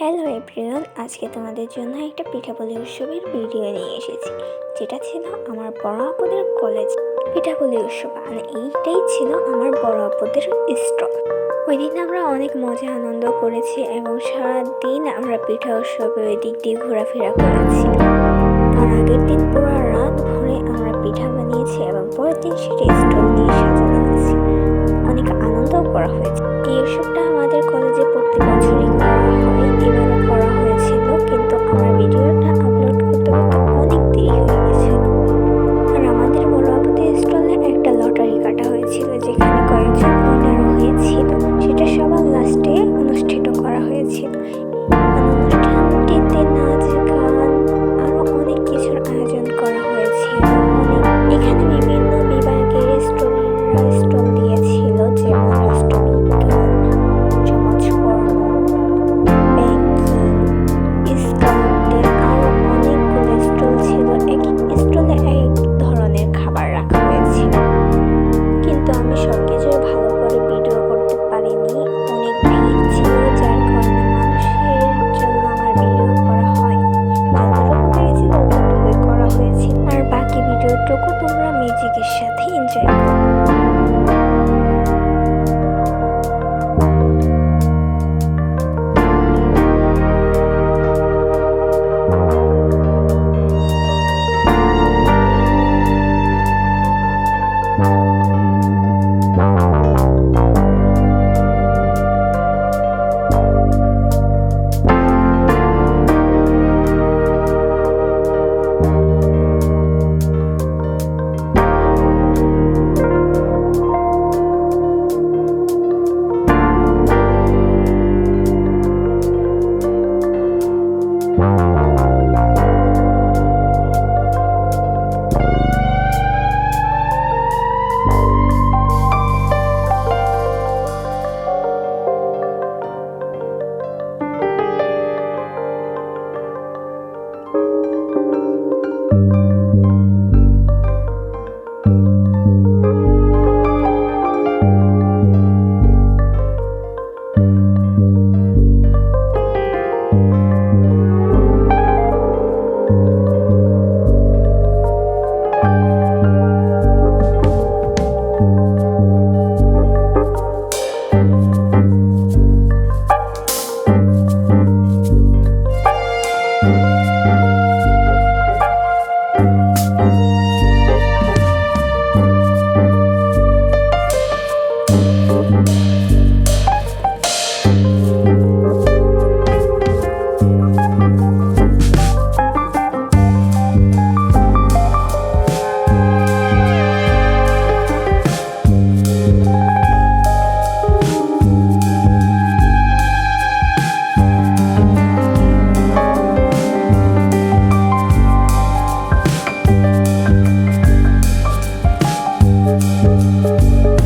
Hello everyone, আজকে তোমাদের জন্য একটা পিঠাপুলি উৎসবের ভিডিও নিয়ে এসেছি। যেটা ছিল আমার বড় আপুদের কলেজ পিঠাপুলি উৎসব, আর এইটাই ছিল আমার বড় আপুদের স্টল ওই দিন আমরা অনেক মজা, আনন্দ করেছি এবং সারা দিন আমরা পিঠা উৎসবে ওই দিক দিয়ে ঘোরাফেরা করেছি। তার আগের দিন পুরো রাত সব কিছু Música